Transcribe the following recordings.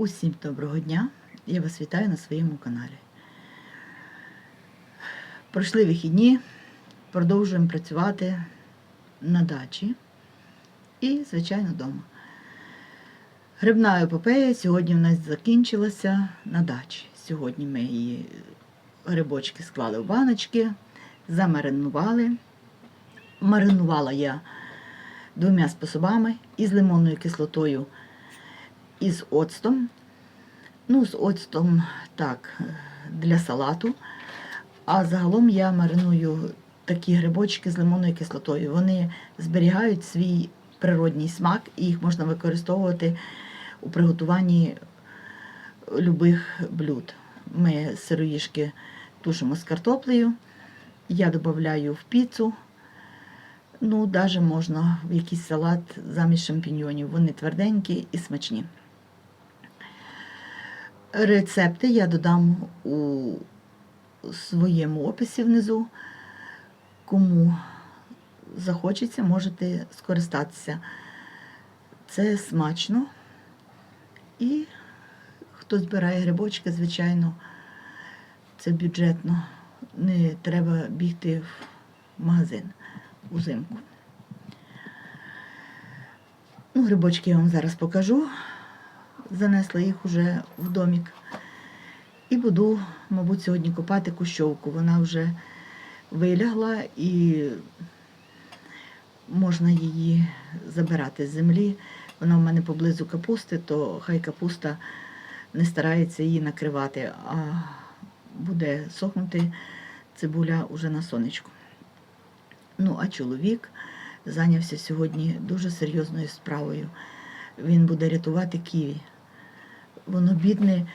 Усім доброго дня! Я вас вітаю на своєму каналі. Пройшли вихідні, продовжуємо працювати на дачі і, звичайно, вдома. Грибна епопея сьогодні в нас закінчилася на дачі. Сьогодні ми її грибочки склали в баночки, замаринували. Маринувала я двома способами із лимонною кислотою і з оцтом. Ну, з оцтом так, для салату. А загалом я мариную такі грибочки з лимонною кислотою. Вони зберігають свій природній смак і їх можна використовувати у приготуванні любих блюд. Ми сироїшки тушимо з картоплею, я додаю в піцу. Ну, навіть можна в якийсь салат замість шампіньйонів. Вони тверденькі і смачні. Рецепти я додам у своєму описі внизу. Кому захочеться, можете скористатися. Це смачно. І хто збирає грибочки, звичайно, це бюджетно. Не треба бігти в магазин узимку. Ну, грибочки я вам зараз покажу. Занесла їх уже в домик. І буду, мабуть, сьогодні копати кущовку. Вона вже вилягла і можна її забирати з землі. Вона в мене поблизу капусти, то хай капуста не старається її накривати, а буде сохнути цибуля уже на сонечку. Ну, а чоловік зайнявся сьогодні дуже серйозною справою. Він буде рятувати ківі. Воно бідне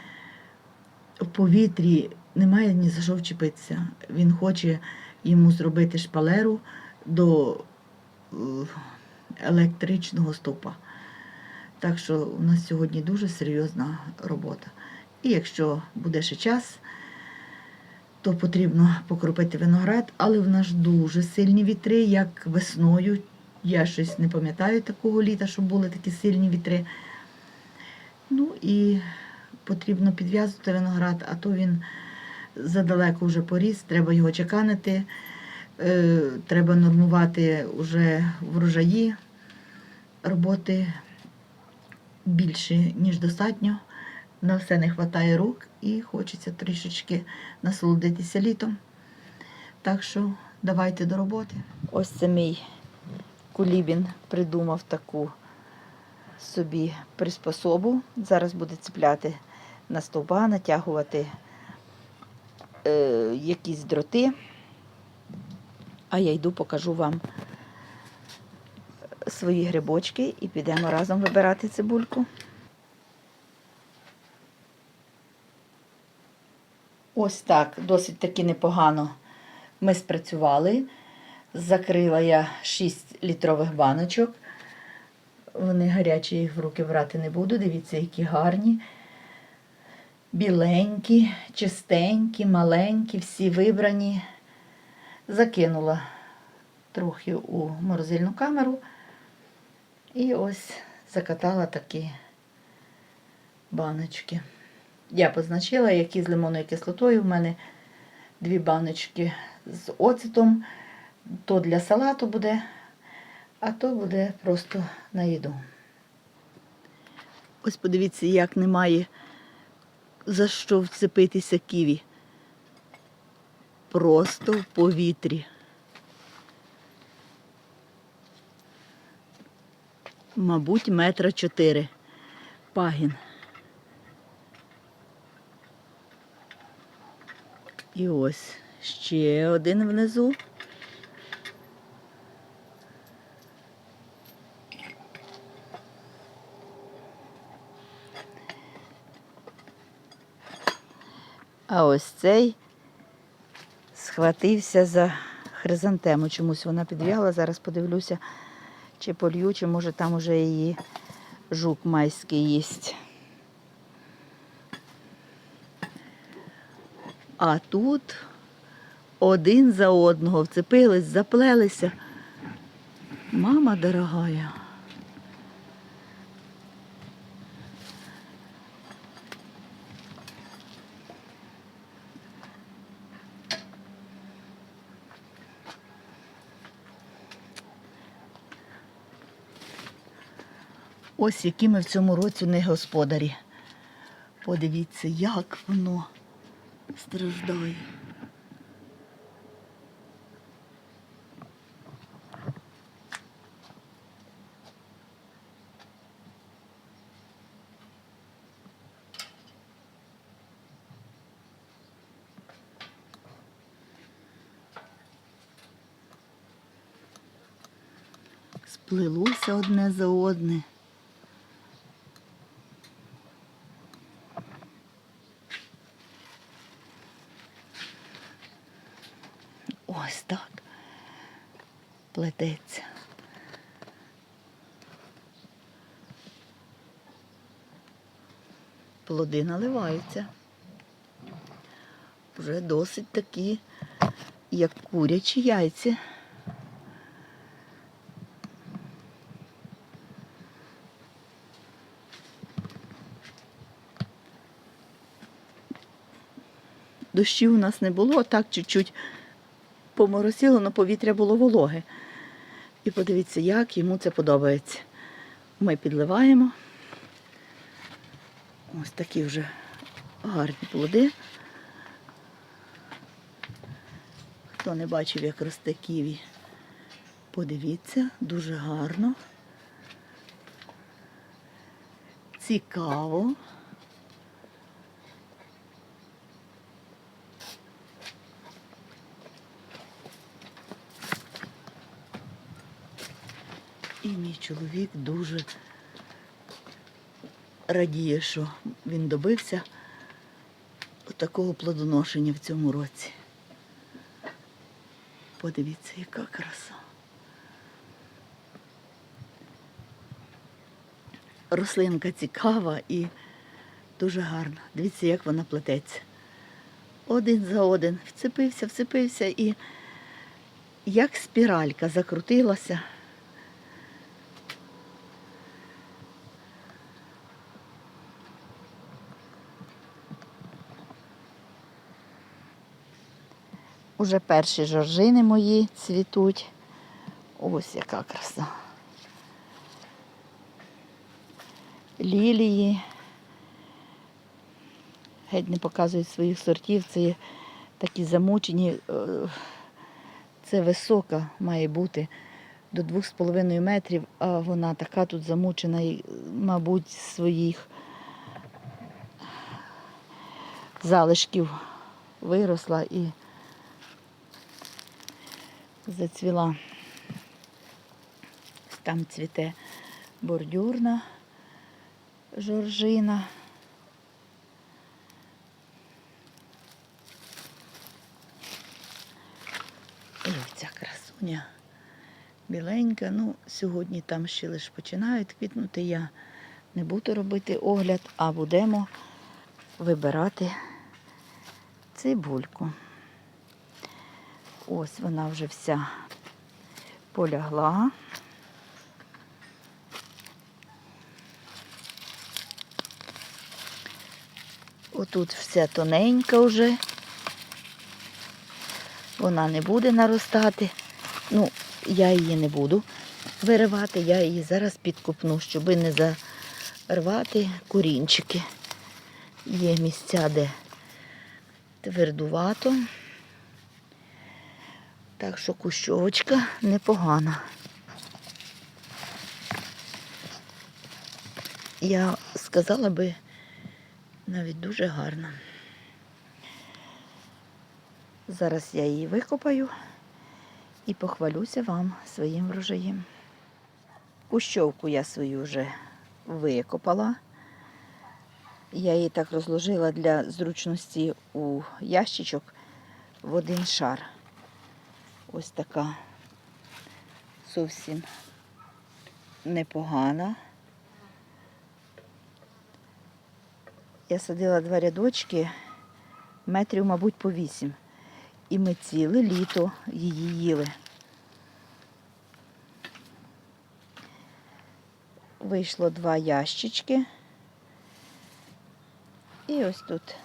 в повітрі, немає ні за що вчепитися. Він хоче йому зробити шпалеру до е, електричного стовпа. Так що у нас сьогодні дуже серйозна робота. І якщо буде ще час, то потрібно покропити виноград, але в нас дуже сильні вітри, як весною. Я щось не пам'ятаю такого літа, щоб були такі сильні вітри. Ну і потрібно підв'язувати виноград, а то він задалеко вже поріс, треба його чеканити, е, треба нормувати вже врожаї. Роботи більше, ніж достатньо. На все не вистачає рук і хочеться трішечки насолодитися літом. Так що давайте до роботи. Ось це мій кулібін придумав таку собі приспособу. Зараз буде цепляти на стовба, натягувати е, якісь дроти. А я йду, покажу вам свої грибочки і підемо разом вибирати цибульку. Ось так, досить таки непогано ми спрацювали. Закрила я 6 літрових баночок. Вони гарячі, їх в руки брати не буду. Дивіться, які гарні. Біленькі, чистенькі, маленькі, всі вибрані. Закинула трохи у морозильну камеру. І ось закатала такі баночки. Я позначила, які з лимонною кислотою. У мене дві баночки з оцетом. То для салату буде, а то буде просто на їду. Ось подивіться, як немає за що вцепитися ківі. Просто в повітрі. Мабуть, метра чотири пагін. І ось ще один внизу. А ось цей схватився за хризантему. Чомусь вона підв'яла. Зараз подивлюся, чи полью, чи може там уже її жук майський їсть. А тут один за одного вцепились, заплелися. Мама дорогая. Ось які ми в цьому році не господарі. Подивіться, як воно страждає. Сплилося одне за одне. Ось так плететься. Плоди наливаються. Вже досить такі, як курячі яйця. Дощів у нас не було, так чуть-чуть поморосило, але повітря було вологе. І подивіться, як йому це подобається. Ми підливаємо. Ось такі вже гарні плоди. Хто не бачив, як росте ківі, подивіться, дуже гарно. Цікаво. І мій чоловік дуже радіє, що він добився такого плодоношення в цьому році. Подивіться, яка краса. Рослинка цікава і дуже гарна. Дивіться, як вона плететься. Один за один вцепився, вцепився і як спіралька закрутилася. Уже перші жоржини мої цвітуть. Ось яка краса. Лілії. Геть не показують своїх сортів. Це такі замучені. е, Це висока має бути до 2,5 метрів, а вона така тут замучена, і, мабуть, своїх залишків виросла і зацвіла. Там цвіте бордюрна жоржина. І оця красуня біленька. Ну, сьогодні там ще лише починають квітнути. Я не буду робити огляд, а будемо вибирати цибульку. Ось вона вже вся полягла. Отут вся тоненька вже. Вона не буде наростати. Ну, я її не буду виривати, я її зараз підкупну, щоб не зарвати корінчики. Є місця, де твердувато. Так що кущовочка непогана. Я сказала би навіть дуже гарна. Зараз я її викопаю і похвалюся вам своїм врожаєм. Кущовку я свою вже викопала. Я її так розложила для зручності у ящичок в один шар. Ось така зовсім непогана. Я садила два рядочки, метрів, мабуть, по вісім. І ми ціле літо її їли. Вийшло два ящички. І ось тут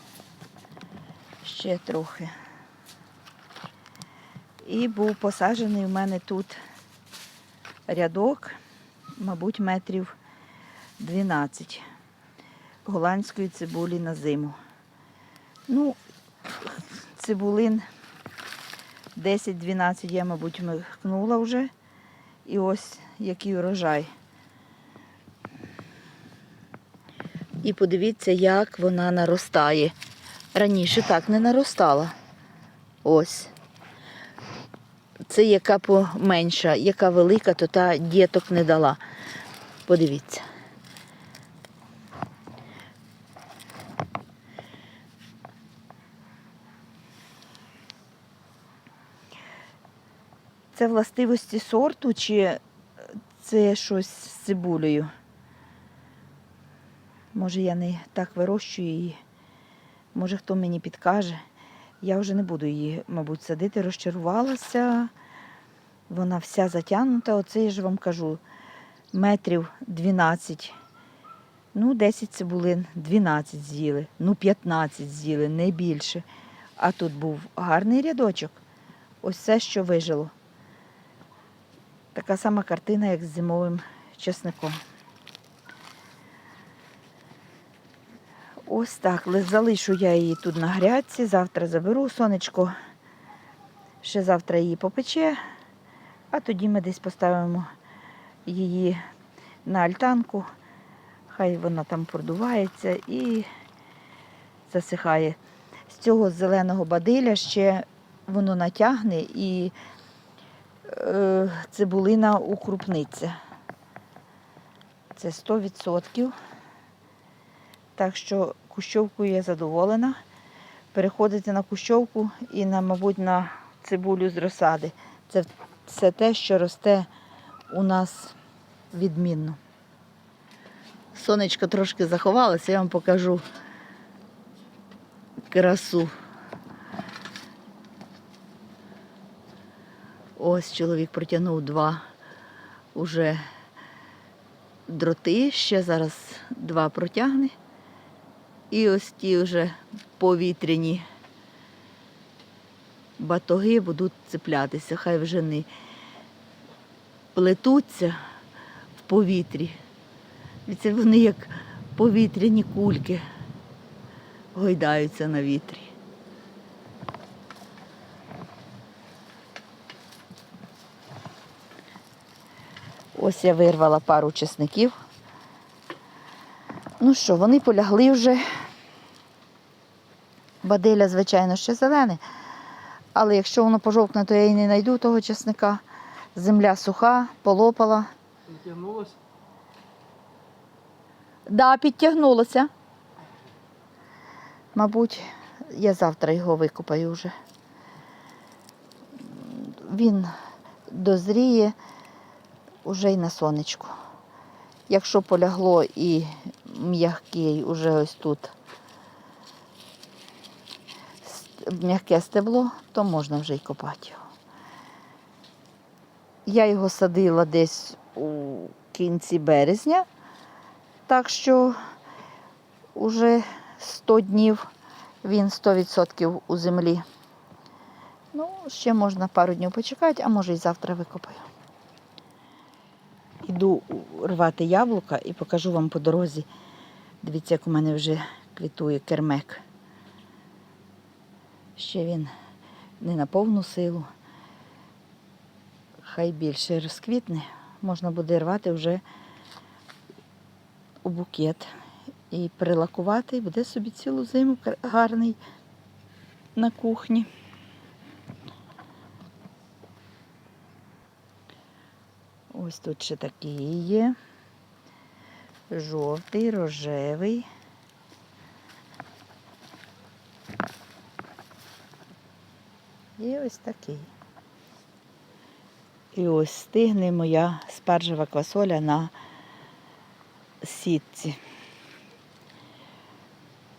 ще трохи. І був посаджений у мене тут рядок, мабуть, метрів 12 голландської цибулі на зиму. Ну, цибулин 10-12 я, мабуть, михнула вже. І ось який урожай. І подивіться, як вона наростає. Раніше так не наростала. Ось. Це яка поменша, яка велика, то та діток не дала. Подивіться. Це властивості сорту, чи це щось з цибулею? Може, я не так вирощую її. Може, хто мені підкаже. Я вже не буду її, мабуть, садити, розчарувалася. Вона вся затягнута. Оце я ж вам кажу, метрів 12. Ну, 10 цибулин, 12 з'їли, ну 15 з'їли, не більше. А тут був гарний рядочок. Ось все, що вижило. Така сама картина, як з зимовим чесником. Ось так. Залишу я її тут на грядці. Завтра заберу сонечко. Ще завтра її попече, а тоді ми десь поставимо її на альтанку. Хай вона там продувається і засихає. З цього зеленого бадиля ще воно натягне і е, цибулина укрупниться. Це 100%. Так що кущовкою я задоволена. Переходити на кущовку і, на, мабуть, на цибулю з розсади. Це все те, що росте у нас відмінно. Сонечко трошки заховалося, я вам покажу красу. Ось чоловік протягнув два уже дроти, ще зараз два протягне. І ось ті вже повітряні батоги будуть цеплятися, хай вже не плетуться в повітрі. Це вони як повітряні кульки гойдаються на вітрі. Ось я вирвала пару чесників. Ну що, вони полягли вже. Баделя, звичайно, ще зелене. Але якщо воно пожовкне, то я і не знайду того чесника. Земля суха, полопала. Натягнулось? Да, підтягнулося. Мабуть, я завтра його викопаю вже. Він дозріє уже й на сонечку. Якщо полягло і м'який уже ось тут м'яке стебло, то можна вже й копати його. Я його садила десь у кінці березня. Так що вже 100 днів він 100% у землі. Ну, ще можна пару днів почекати, а може і завтра викопаю. Іду рвати яблука і покажу вам по дорозі. Дивіться, як у мене вже квітує кермек. Ще він не на повну силу. Хай більше розквітне, можна буде рвати вже у букет і прилакувати, і буде собі цілу зиму гарний на кухні. Ось тут ще такий є. Жовтий, рожевий. І ось такий. І ось стигне моя спаржева квасоля на сітці.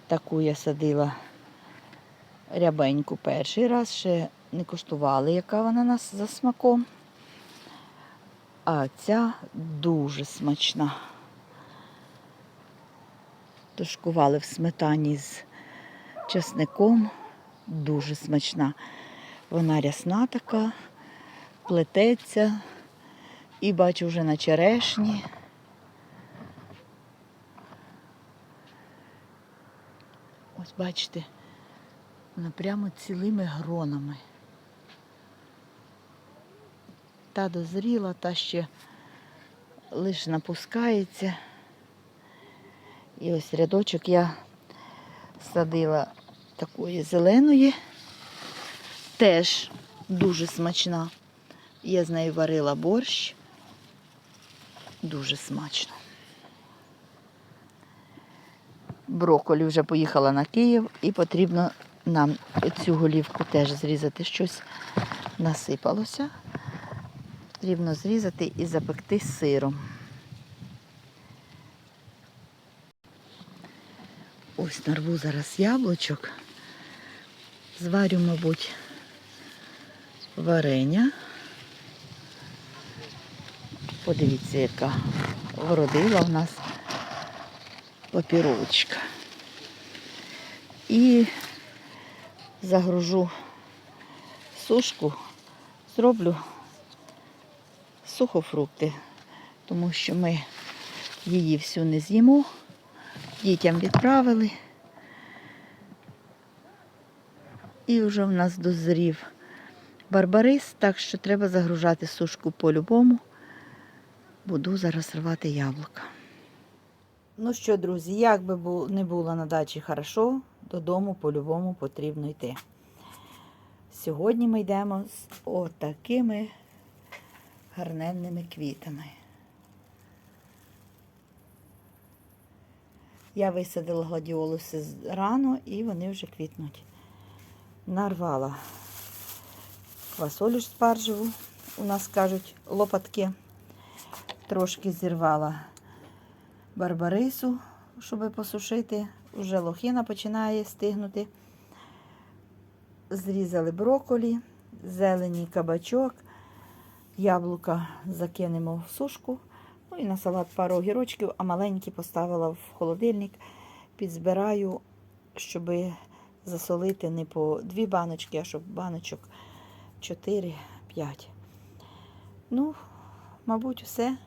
Таку я садила рябеньку перший раз, ще не коштували, яка вона нас за смаком. А ця дуже смачна тушкували в сметані з часником. Дуже смачна. Вона рясна така, плететься і бачу вже на черешні. Ось бачите, вона прямо цілими гронами. Та дозріла, та ще лише напускається. І ось рядочок я садила такої зеленої, теж дуже смачна. Я з нею варила борщ. Дуже смачно. Брокколі вже поїхала на Київ і потрібно нам цю голівку теж зрізати. Щось насипалося. Потрібно зрізати і запекти сиром. Ось нарву зараз яблучок. Зварю, мабуть, варення. Подивіться, яка вродила в нас папіровочка. І загружу сушку, зроблю сухофрукти, тому що ми її всю не з'їмо, дітям відправили. І вже в нас дозрів барбарис, так що треба загружати сушку по-любому. Буду зараз рвати яблука. Ну що, друзі, як би не було на дачі хорошо, додому по-любому потрібно йти. Сьогодні ми йдемо з отакими гарненними квітами. Я висадила гладіолуси рано і вони вже квітнуть. Нарвала квасолю спаржеву, у нас кажуть лопатки. Трошки зірвала барбарису, щоб посушити. Уже лохина починає стигнути. Зрізали брокколі, зелені кабачок, яблука закинемо в сушку. І на салат пару огірочків, а маленькі поставила в холодильник. Підзбираю, щоб засолити не по дві баночки, а щоб баночок 4-5. Ну, мабуть, все.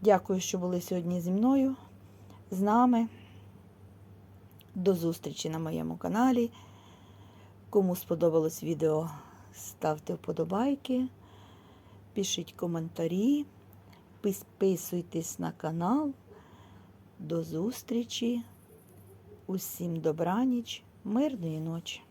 Дякую, що були сьогодні зі мною, з нами. До зустрічі на моєму каналі. Кому сподобалось відео, ставте вподобайки, пишіть коментарі, підписуйтесь на канал. До зустрічі. Усім добраніч, мирної ночі.